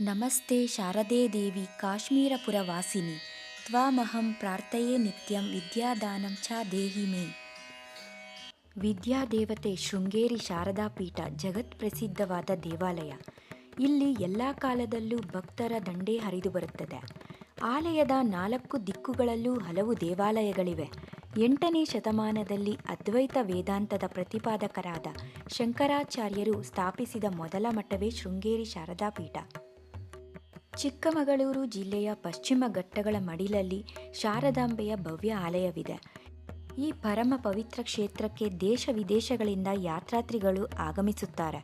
ನಮಸ್ತೆ ಶಾರದೆ ದೇವಿ ಕಾಶ್ಮೀರಪುರ ವಾಸಿನಿ ತ್ವಾಮಹಂ ಪ್ರಾರ್ಥಯೇ ನಿತ್ಯಂ ವಿದ್ಯಾದಾನಂ ಚ ದೇಹಿ ಮೇ. ವಿದ್ಯಾದೇವತೆ ಶೃಂಗೇರಿ ಶಾರದಾ ಪೀಠ ಜಗತ್ ಪ್ರಸಿದ್ಧವಾದ ದೇವಾಲಯ. ಇಲ್ಲಿ ಎಲ್ಲ ಕಾಲದಲ್ಲೂ ಭಕ್ತರ ದಂಡೇ ಹರಿದು ಬರುತ್ತದೆ. ಆಲಯದ ನಾಲ್ಕು ದಿಕ್ಕುಗಳಲ್ಲೂ ಹಲವು ದೇವಾಲಯಗಳಿವೆ. ಎಂಟನೇ ಶತಮಾನದಲ್ಲಿ ಅದ್ವೈತ ವೇದಾಂತದ ಪ್ರತಿಪಾದಕರಾದ ಶಂಕರಾಚಾರ್ಯರು ಸ್ಥಾಪಿಸಿದ ಮೊದಲ ಮಠವೇ ಶೃಂಗೇರಿ ಶಾರದಾ ಪೀಠ ಚಿಕ್ಕಮಗಳೂರು ಜಿಲ್ಲೆಯ ಪಶ್ಚಿಮ ಘಟ್ಟಗಳ ಮಡಿಲಲ್ಲಿ ಶಾರದಾಂಬೆಯ ಭವ್ಯ ಆಲಯವಿದೆ. ಈ ಪರಮ ಪವಿತ್ರ ಕ್ಷೇತ್ರಕ್ಕೆ ದೇಶ ವಿದೇಶಗಳಿಂದ ಯಾತ್ರಾತ್ರಿಗಳು ಆಗಮಿಸುತ್ತಾರೆ.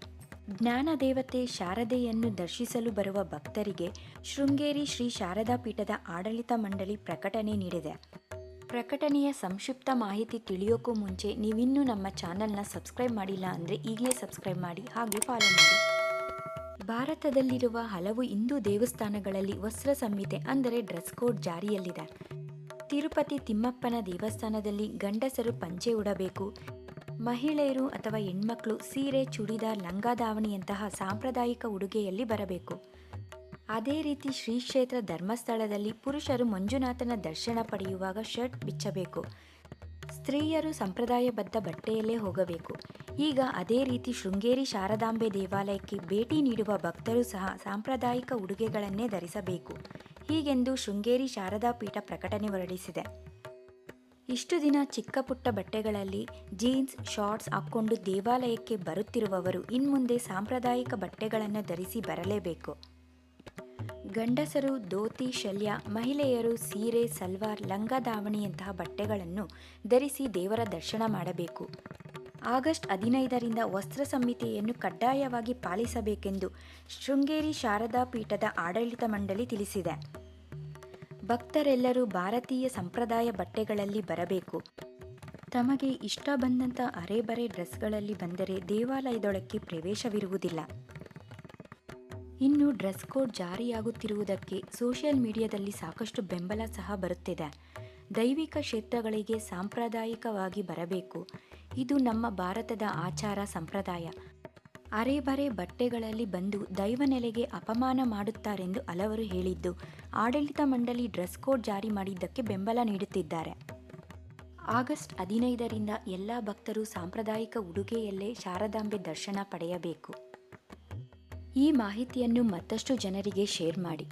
ಜ್ಞಾನ ದೇವತೆ ಶಾರದೆಯನ್ನು ದರ್ಶಿಸಲು ಬರುವ ಭಕ್ತರಿಗೆ ಶೃಂಗೇರಿ ಶ್ರೀ ಶಾರದಾ ಪೀಠದ ಆಡಳಿತ ಮಂಡಳಿ ಪ್ರಕಟಣೆ ನೀಡಿದೆ. ಪ್ರಕಟಣೆಯ ಸಂಕ್ಷಿಪ್ತ ಮಾಹಿತಿ ತಿಳಿಯೋಕ್ಕೂ ಮುಂಚೆ ನೀವಿನ್ನೂ ನಮ್ಮ ಚಾನಲ್ನ ಸಬ್ಸ್ಕ್ರೈಬ್ ಮಾಡಿಲ್ಲ ಅಂದರೆ ಈಗಲೇ ಸಬ್ಸ್ಕ್ರೈಬ್ ಮಾಡಿ ಹಾಗೆ ಫಾಲೋ ಮಾಡಿ. ಭಾರತದಲ್ಲಿರುವ ಹಲವು ಹಿಂದೂ ದೇವಸ್ಥಾನಗಳಲ್ಲಿ ವಸ್ತ್ರ ಸಂಹಿತೆ ಅಂದರೆ ಡ್ರೆಸ್ ಕೋಡ್ ಜಾರಿಯಲ್ಲಿದೆ. ತಿರುಪತಿ ತಿಮ್ಮಪ್ಪನ ದೇವಸ್ಥಾನದಲ್ಲಿ ಗಂಡಸರು ಪಂಚೆ ಉಡಬೇಕು. ಮಹಿಳೆಯರು ಅಥವಾ ಹೆಣ್ಮಕ್ಳು ಸೀರೆ, ಚೂಡಿದಾರ್ ಲಂಗಾದಾವಣಿಯಂತಹ ಸಾಂಪ್ರದಾಯಿಕ ಉಡುಗೆಯಲ್ಲಿ ಬರಬೇಕು. ಅದೇ ರೀತಿ ಶ್ರೀ ಕ್ಷೇತ್ರ ಧರ್ಮಸ್ಥಳದಲ್ಲಿ ಪುರುಷರು ಮಂಜುನಾಥನ ದರ್ಶನ ಪಡೆಯುವಾಗ ಶರ್ಟ್ ಬಿಚ್ಚಬೇಕು. ಸ್ತ್ರೀಯರು ಸಂಪ್ರದಾಯಬದ್ಧ ಬಟ್ಟೆಯಲ್ಲೇ ಹೋಗಬೇಕು. ಈಗ ಅದೇ ರೀತಿ ಶೃಂಗೇರಿ ಶಾರದಾಂಬೆ ದೇವಾಲಯಕ್ಕೆ ಭೇಟಿ ನೀಡುವ ಭಕ್ತರು ಸಹ ಸಾಂಪ್ರದಾಯಿಕ ಉಡುಗೆಗಳನ್ನೇ ಧರಿಸಬೇಕು. ಹೀಗೆಂದು ಶೃಂಗೇರಿ ಶಾರದಾ ಪೀಠ ಪ್ರಕಟಣೆ ಹೊರಡಿಸಿದೆ. ಇಷ್ಟು ದಿನ ಚಿಕ್ಕ ಪುಟ್ಟ ಬಟ್ಟೆಗಳಲ್ಲಿ ಜೀನ್ಸ್, ಶಾರ್ಟ್ಸ್ ಹಾಕ್ಕೊಂಡು ದೇವಾಲಯಕ್ಕೆ ಬರುತ್ತಿರುವವರು ಇನ್ಮುಂದೆ ಸಾಂಪ್ರದಾಯಿಕ ಬಟ್ಟೆಗಳನ್ನು ಧರಿಸಿ ಬರಲೇಬೇಕು. ಗಂಡಸರು, ಧೋತಿ, ಶಲ್ಯ, ಮಹಿಳೆಯರು, ಸೀರೆ, ಸಲ್ವಾರ್, ಲಂಗ ದಾವಣಿಯಂತಹ ಬಟ್ಟೆಗಳನ್ನು ಧರಿಸಿ ದೇವರ ದರ್ಶನ ಮಾಡಬೇಕು. ಆಗಸ್ಟ್ ಹದಿನೈದರಿಂದ ವಸ್ತ್ರ ಸಂಹಿತೆಯನ್ನು ಕಡ್ಡಾಯವಾಗಿ ಪಾಲಿಸಬೇಕೆಂದು ಶೃಂಗೇರಿ ಶಾರದಾ ಪೀಠದ ಆಡಳಿತ ಮಂಡಳಿ ತಿಳಿಸಿದೆ. ಭಕ್ತರೆಲ್ಲರೂ ಭಾರತೀಯ ಸಂಪ್ರದಾಯ ಬಟ್ಟೆಗಳಲ್ಲಿ ಬರಬೇಕು. ತಮಗೆ ಇಷ್ಟ ಬಂದಂಥ ಅರೆಬರೆ ಡ್ರೆಸ್ಗಳಲ್ಲಿ ಬಂದರೆ ದೇವಾಲಯದೊಳಕ್ಕೆ ಪ್ರವೇಶವಿರುವುದಿಲ್ಲ. ಇನ್ನು ಡ್ರೆಸ್ ಕೋಡ್ ಜಾರಿಯಾಗುತ್ತಿರುವುದಕ್ಕೆ ಸೋಷಿಯಲ್ ಮೀಡಿಯಾದಲ್ಲಿ ಸಾಕಷ್ಟು ಬೆಂಬಲ ಸಹ ಬರುತ್ತಿದೆ. ದೈವಿಕ ಕ್ಷೇತ್ರಗಳಿಗೆ ಸಾಂಪ್ರದಾಯಿಕವಾಗಿ ಬರಬೇಕು. ಇದು ನಮ್ಮ ಭಾರತದ ಆಚಾರ ಸಂಪ್ರದಾಯ. ಅರೆಬರೆ ಬಟ್ಟೆಗಳಲ್ಲಿ ಬಂದು ದೈವನೆಲೆಗೆ ಅಪಮಾನ ಮಾಡುತ್ತಾರೆಂದು ಹಲವರು ಹೇಳಿದ್ದು, ಆಡಳಿತ ಮಂಡಳಿ ಡ್ರೆಸ್ ಕೋಡ್ ಜಾರಿ ಮಾಡಿದ್ದಕ್ಕೆ ಬೆಂಬಲ ನೀಡುತ್ತಿದ್ದಾರೆ. ಆಗಸ್ಟ್ ಹದಿನೈದರಿಂದ ಎಲ್ಲ ಭಕ್ತರು ಸಾಂಪ್ರದಾಯಿಕ ಉಡುಗೆಯಲ್ಲೇ ಶಾರದಾಂಬೆ ದರ್ಶನ ಪಡೆಯಬೇಕು. ಈ ಮಾಹಿತಿಯನ್ನು ಮತ್ತಷ್ಟು ಜನರಿಗೆ ಶೇರ್ ಮಾಡಿ.